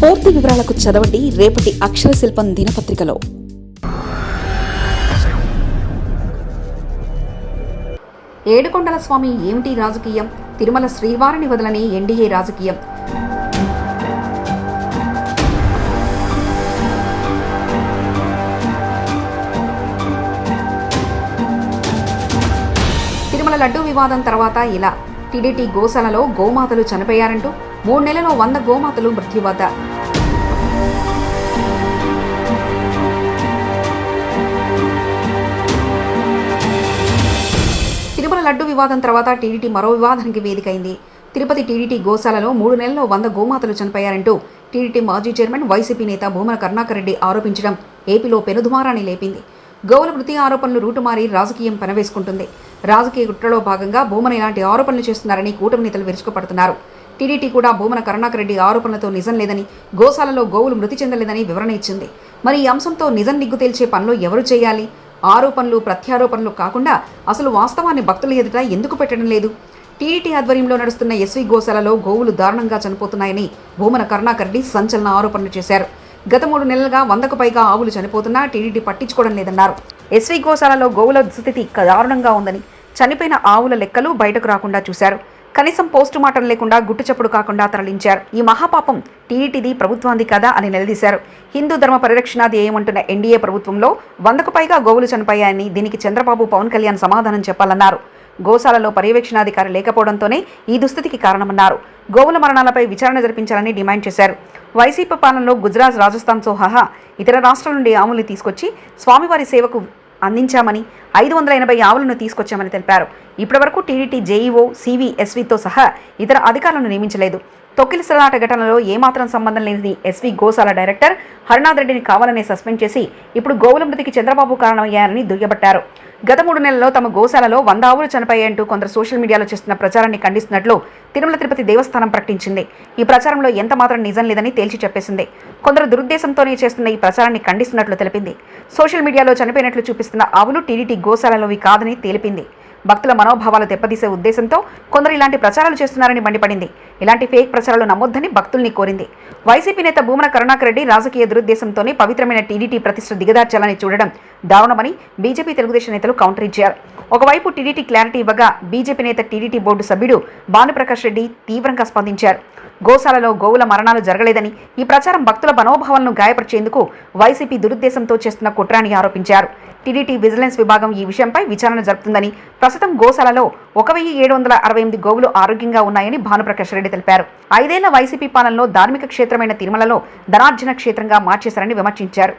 పూర్తి వివరాలకు చదవండి రేపటి అక్షర శిల్పం దినపత్రికలో. ఏడుకొండల స్వామి ఏమిటి రాజకీయం? తిరుమల శ్రీవారిని వదలని ఎన్డీఏ రాజకీయం. తిరుమల లడ్డూ వివాదం తర్వాత ఇలా టీడీటీ గోశాలలో గోమాతలు చనిపోయారంటూ మూడు నెలలో వంద గోమాతలు మృత్యువద్ద. తిరుమల లడ్డు వివాదం తర్వాత టీడీటీ మరో వివాదానికి వేదికైంది. తిరుపతి టీడీటీ గోశాలలో మూడు నెలల్లో వంద గోమాతలు చనిపోయారంటూ టీడీటీ మాజీ చైర్మన్ వైసీపీ నేత భూమన కరుణాకర్ రెడ్డి ఆరోపించడం ఏపీలో పెనుదుమారాన్ని లేపింది. గోవుల మృతి ఆరోపణలు రూటుమారి రాజకీయం పనవేసుకుంటుంది. రాజకీయ కుట్రలో భాగంగా భూమన ఇలాంటి ఆరోపణలు చేస్తున్నారని కూటమి నేతలు విరుచుకుపడుతున్నారు. టీడీటీ కూడా భూమన కరుణాకర్ రెడ్డి ఆరోపణలతో నిజం లేదని గోశాలలో గోవులు మృతి చెందలేదని వివరణ ఇచ్చింది. మరి ఈ అంశంతో నిజం నిగ్గు తేల్చే పనులు ఎవరు చేయాలి? ఆరోపణలు ప్రత్యారోపణలు కాకుండా అసలు వాస్తవాన్ని భక్తుల ఎదుట ఎందుకు పెట్టడం లేదు? టీడీటీ ఆధ్వర్యంలో నడుస్తున్న ఎస్వి గోశాలలో గోవులు దారుణంగా చనిపోతున్నాయని భూమన కరుణాకర్ రెడ్డి సంచలన ఆరోపణలు చేశారు. గత మూడు నెలలుగా వందకు పైగా ఆవులు చనిపోతున్నా టీడీటీ పట్టించుకోవడం లేదన్నారు. ఎస్వి గోశాలలో గోవుల స్థితి దారుణంగా ఉందని చనిపోయిన ఆవుల లెక్కలు బయటకు రాకుండా చూశారు. కనీసం పోస్టు మార్టం లేకుండా గుట్టుచప్పుడు కాకుండా తరలించారు. ఈ మహాపాపం టీడీటీది ప్రభుత్వాంది కదా అని నిలదీశారు. హిందూ ధర్మ పరిరక్షణ ధ్యేయమంటున్న ఎన్డీఏ ప్రభుత్వంలో వందకు పైగా గోవులు చనిపోయాయని దీనికి చంద్రబాబు పవన్ కళ్యాణ్ సమాధానం చెప్పాలన్నారు. గోశాలలో పర్యవేక్షణాధికారి లేకపోవడంతోనే ఈ దుస్థితికి కారణమన్నారు. గోవుల మరణాలపై విచారణ జరిపించాలని డిమాండ్ చేశారు. వైసీపీ పాలనలో గుజరాత్ రాజస్థాన్ సహా ఇతర రాష్ట్రాల నుండి ఆములు తీసుకొచ్చి స్వామివారి సేవకు అందించామని ఐదు వందల ఎనభై ఆవులను తీసుకొచ్చామని తెలిపారు. ఇప్పటివరకు టీడీటీ జేఈఓ సివి ఎస్వితో సహా ఇతర అధికారులను నియమించలేదు. తొక్కిలిసలాట ఘటనలో ఏమాత్రం సంబంధం లేని ఎస్వి గోశాల డైరెక్టర్ హరినాథ్ రెడ్డిని కావాలనే సస్పెండ్ చేసి ఇప్పుడు గోవుల మృతికి చంద్రబాబు కారణమయ్యారని దుయ్యబట్టారు. గత మూడు నెలల్లో తమ గోశాలలో వంద ఆవులు చనిపోయాయంటూ కొందరు సోషల్ మీడియాలో చేస్తున్న ప్రచారాన్ని ఖండిస్తున్నట్లు తిరుమల తిరుపతి దేవస్థానం ప్రకటించింది. ఈ ప్రచారంలో ఎంత మాత్రం నిజం లేదని తేల్చి చెప్పేసింది. కొందరు దురుద్దేశంతోనే చేస్తున్న ఈ ప్రచారాన్ని ఖండిస్తున్నట్లు తెలిపింది. సోషల్ మీడియాలో చనిపోయినట్లు చూపిస్తున్న ఆవులు టీడీటీ గోశాలలోవి కాదని తెలిపింది. భక్తుల మనోభావాలు దెబ్బతీసే ఉద్దేశంతో కొందరు ఇలాంటి ప్రచారాలు చేస్తున్నారని మండిపడింది. ఇలాంటి ఫేక్ ప్రచారాలు నమ్మొద్దని భక్తుల్ని కోరింది. వైసీపీ నేత భూమన కరుణాకర్ రెడ్డి రాజకీయ దురుద్దేశంతోనే పవిత్రమైన టీడీటీ ప్రతిష్ట దిగదార్చాలని చూడడం దారుణమని బీజేపీ తెలుగుదేశం నేతలు కౌంటర్ ఇచ్చారు. ఒకవైపు టీడీటీ క్లారిటీ ఇవ్వగా బీజేపీ నేత టీడీటీ బోర్డు సభ్యుడు భానుప్రకాష్ రెడ్డి తీవ్రంగా స్పందించారు. గోశాలలో గోవుల మరణాలు జరగలేదని ఈ ప్రచారం భక్తుల మనోభావాలను గాయపరిచేందుకు వైసీపీ దురుద్దేశంతో చేస్తున్న కుట్రాని ఆరోపించారు. టీడీటీ విజిలెన్స్ విభాగం ఈ విషయంపై విచారణ జరుపుతుందని ప్రస్తుతం గోశాలలో ఒక వెయ్యి ఏడు వందల అరవై ఎనిమిది గోవులు ఆరోగ్యంగా ఉన్నాయని భానుప్రకాష్ రెడ్డి తెలిపారు. ఐదేళ్ళ వైసీపీ పాలనలో ధార్మిక క్షేత్రమైన తిరుమలలో ధనార్జన క్షేత్రంగా మార్చేశారని విమర్శించారు.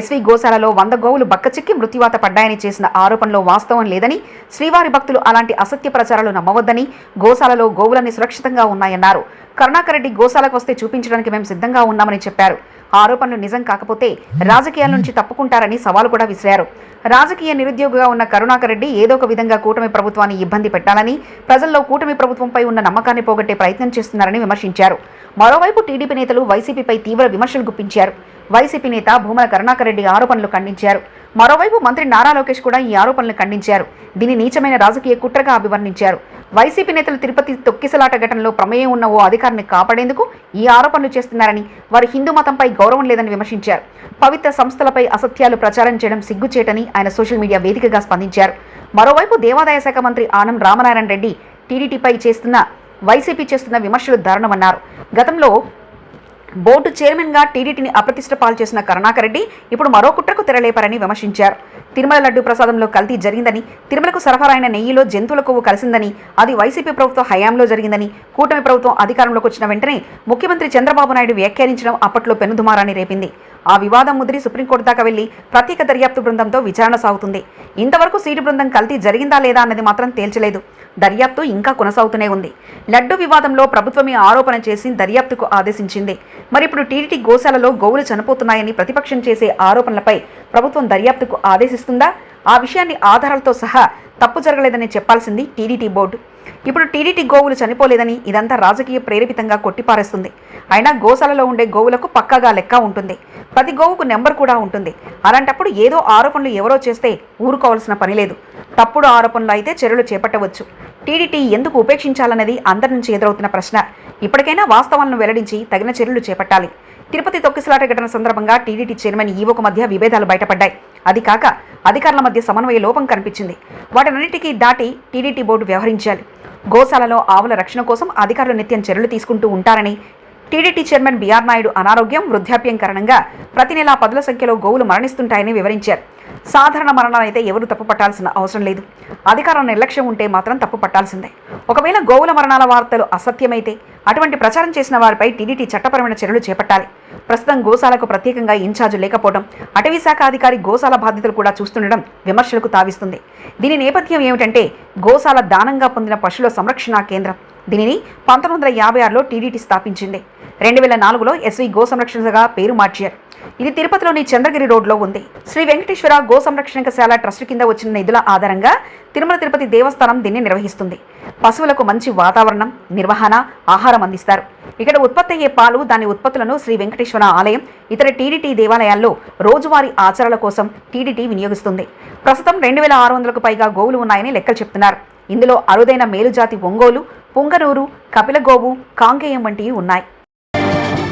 ఎస్వి గోశాలలో వంద గోవులు బక్కచిక్కి మృత్యువాత పడ్డాయని చేసిన ఆరోపణలో వాస్తవం లేదని శ్రీవారి భక్తులు అలాంటి అసత్య ప్రచారాలు నమ్మవద్దని గోశాలలో గోవులన్నీ సురక్షితంగా ఉన్నాయన్నారు. కరుణాకర్ రెడ్డి గోశాలకు వస్తే చూపించడానికి మేము సిద్ధంగా ఉన్నామని చెప్పారు. ఆరోపణలు నిజం కాకపోతే రాజకీయాల నుంచి తప్పుకుంటారని సవాలు కూడా విసిరారు. రాజకీయ నిరుద్యోగిగా ఉన్న కరుణాకర్ రెడ్డి ఏదో ఒక విధంగా కూటమి ప్రభుత్వాన్ని ఇబ్బంది పెట్టాలని ప్రజల్లో కూటమి ప్రభుత్వంపై ఉన్న నమ్మకాన్ని పోగొట్టే ప్రయత్నం చేస్తున్నారని విమర్శించారు. మరోవైపు టీడీపీ నేతలు వైసీపీపై తీవ్ర విమర్శలు గుప్పించారు. వైసీపీ నేత భూమల కరుణాకర్ రెడ్డి ఆరోపణలు ఖండించారు. మరోవైపు మంత్రి నారా లోకేష్ కూడా ఈ ఆరోపణలు ఖండించారు. దీని నీచమైన రాజకీయ కుట్రగా అభివర్ణించారు. వైసీపీ నేతలు తిరుపతి తొక్కిసలాట ఘటనలో ప్రమేయం ఉన్న ఓ అధికారిని కాపాడేందుకు ఈ ఆరోపణలు చేస్తున్నారని వారు హిందూ మతంపై గౌరవం లేదని విమర్శించారు. పవిత్ర సంస్థలపై అసత్యాలు ప్రచారం చేయడం సిగ్గుచేటని ఆయన సోషల్ మీడియా వేదికగా స్పందించారు. మరోవైపు దేవాదాయ శాఖ మంత్రి ఆనం రామనారాయణ రెడ్డి టీడీటీపై చేస్తున్న వైసీపీ చేస్తున్న విమర్శలు దారుణమన్నారు. గతంలో బోర్డు చైర్మన్గా టీడీటీని అప్రతిష్ట పాలు చేసిన కరుణాకర్ రెడ్డి ఇప్పుడు మరో కుట్రకు తెరలేపారని విమర్శించారు. తిరుమల లడ్డు ప్రసాదంలో కల్తీ జరిగిందని తిరుమలకు సరఫరా అయిన నెయ్యిలో జంతువుల కొవ్వు కలిసిందని అది వైసీపీ ప్రభుత్వ హయాంలో జరిగిందని కూటమి ప్రభుత్వం అధికారంలోకి వచ్చిన వెంటనే ముఖ్యమంత్రి చంద్రబాబు నాయుడు వ్యాఖ్యానించడం అప్పట్లో పెనుదుమారాన్ని రేపింది. ఆ వివాదం ముదిరి సుప్రీంకోర్టు దాకా వెళ్ళి ప్రత్యేక దర్యాప్తు బృందంతో విచారణ సాగుతుంది. ఇంతవరకు సీటు బృందం కల్తీ జరిగిందా లేదా అన్నది మాత్రం తేల్చలేదు. దర్యాప్తు ఇంకా కొనసాగుతూనే ఉంది. లడ్డు వివాదంలో ప్రభుత్వమే ఆరోపణ చేసి దర్యాప్తుకు ఆదేశించింది. మరి ఇప్పుడు టీడీటీ గోశాలలో గోవులు చనిపోతున్నాయని ప్రతిపక్షం చేసే ఆరోపణలపై ప్రభుత్వం దర్యాప్తుకు ఆదేశిస్తుందా? ఆ విషయాన్ని ఆధారాలతో సహా తప్పు జరగలేదని చెప్పాల్సింది టీడీటీ బోర్డు. ఇప్పుడు టీడీటీ గోవులు చనిపోలేదని ఇదంతా రాజకీయ ప్రేరేపితంగా కొట్టిపారేస్తుంది. అయినా గోశాలలో ఉండే గోవులకు పక్కాగా లెక్క ఉంటుంది. ప్రతి గోవుకు నెంబర్ కూడా ఉంటుంది. అలాంటప్పుడు ఏదో ఆరోపణలు ఎవరో చేస్తే ఊరుకోవాల్సిన పని లేదు. తప్పుడు ఆరోపణలు అయితే చర్యలు చేపట్టవచ్చు. టీడీటీ ఎందుకు ఉపేక్షించాలన్నది అందరి నుంచి ఎదురవుతున్న ప్రశ్న. ఇప్పటికైనా వాస్తవాలను వెల్లడించి తగిన చర్యలు చేపట్టాలి. తిరుపతి తొక్కిసలాట ఘటన సందర్భంగా టీడీటీ చైర్మన్ ఈవోకు మధ్య విభేదాలు బయటపడ్డాయి. అది కాక అధికారుల మధ్య సమన్వయ లోపం కనిపించింది. వాటన్నిటికీ దాటి టీడీటీ బోర్డు వ్యవహరించాలి. గోశాలలో ఆవుల రక్షణ కోసం అధికారులు నిత్యం చర్యలు తీసుకుంటూ ఉంటారని టీడీటీ చైర్మన్ బీఆర్ నాయుడు అనారోగ్యం వృద్ధాప్యం కారణంగా ప్రతి నెలా పదుల సంఖ్యలో గోవులు మరణిస్తుంటాయని వివరించారు. సాధారణ మరణాలైతే ఎవరు తప్పు పట్టాల్సిన అవసరం లేదు. అధికారం నిర్లక్ష్యం ఉంటే మాత్రం తప్పు పట్టాల్సిందే ఒకవేళ గోవుల మరణాల వార్తలు అసత్యమైతే అటువంటి ప్రచారం చేసిన వారిపై టీడీటీ చట్టపరమైన చర్యలు చేపట్టాలి. ప్రస్తుతం గోశాలకు ప్రత్యేకంగా ఇన్ఛార్జ్ లేకపోవడం అటవీ శాఖ అధికారి గోశాల బాధ్యతలు కూడా చూస్తుండడం విమర్శలకు తావిస్తుంది. దీని నేపథ్యం ఏమిటంటే గోశాల దానంగా పొందిన పశువుల సంరక్షణ కేంద్రం. దీనిని పంతొమ్మిది వందల యాభై ఆరులో టీడీటీ స్థాపించింది. రెండు వేల నాలుగులో ఎస్వి గో సంరక్షణగా పేరు మార్చారు. ఇది తిరుపతిలోని చంద్రగిరి రోడ్లో ఉంది. శ్రీ వెంకటేశ్వర గో సంరక్షణశాల ట్రస్ట్ కింద వచ్చిన నిధుల ఆధారంగా తిరుమల తిరుపతి దేవస్థానం దీన్ని నిర్వహిస్తుంది. పశువులకు మంచి వాతావరణం నిర్వహణ ఆహారం అందిస్తారు. ఇక్కడ ఉత్పత్తి అయ్యే పాలు దాని ఉత్పత్తులను శ్రీ వెంకటేశ్వర ఆలయం ఇతర టీడీటీ దేవాలయాల్లో రోజువారీ ఆచారాల కోసం టీడీటీ వినియోగిస్తుంది. ప్రస్తుతం రెండు వేల ఆరు వందలకు పైగా గోవులు ఉన్నాయని లెక్కలు చెప్తున్నారు. ఇందులో అరుదైన మేలుజాతి ఒంగోలు పుంగనూరు కపిలగోవు కాంగేయం వంటివి ఉన్నాయి.